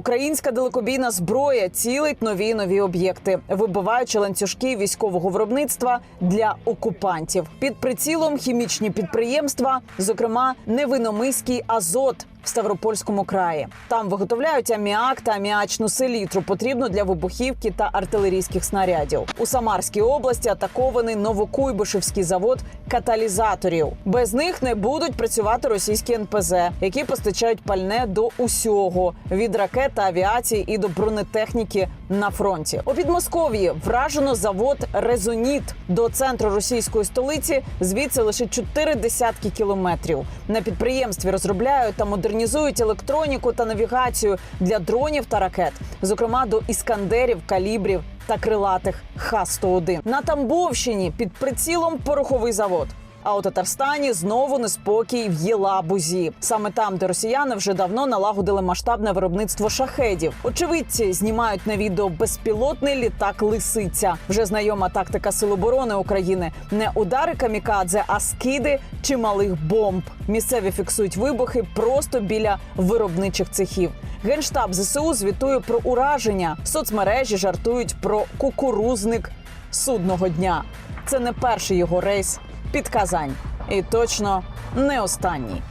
Українська далекобійна зброя цілить нові нові об'єкти, вибиваючи ланцюжки військового виробництва для окупантів. Під прицілом хімічні підприємства, зокрема невиномиський азот. В Ставропольському краї там виготовляють аміак та аміачну селітру, потрібну для вибухівки та артилерійських снарядів. У Самарській області атакований Новокуйбишевський завод каталізаторів. Без них не будуть працювати російські НПЗ, які постачають пальне до усього від ракет та авіації і до бронетехніки на фронті. У Підмосков'ї вражено завод Резоніт до центру російської столиці. Звідси лише чотири десятки кілометрів. На підприємстві розробляють та модернізують електроніку та навігацію для дронів та ракет, зокрема до іскандерів, калібрів та крилатих Х-101. На Тамбовщині під прицілом пороховий завод. А у Татарстані знову неспокій в Єлабузі, саме там, де росіяни вже давно налагодили масштабне виробництво шахедів. Очевидці знімають на відео безпілотний літак Лисиця. Вже знайома тактика Сил оборони України: не удари камікадзе, а скиди чималих бомб. Місцеві фіксують вибухи просто біля виробничих цехів. Генштаб ЗСУ звітує про ураження. Соцмережі жартують про кукурузник судного дня. Це не перший його рейс під Казань. І точно не останній.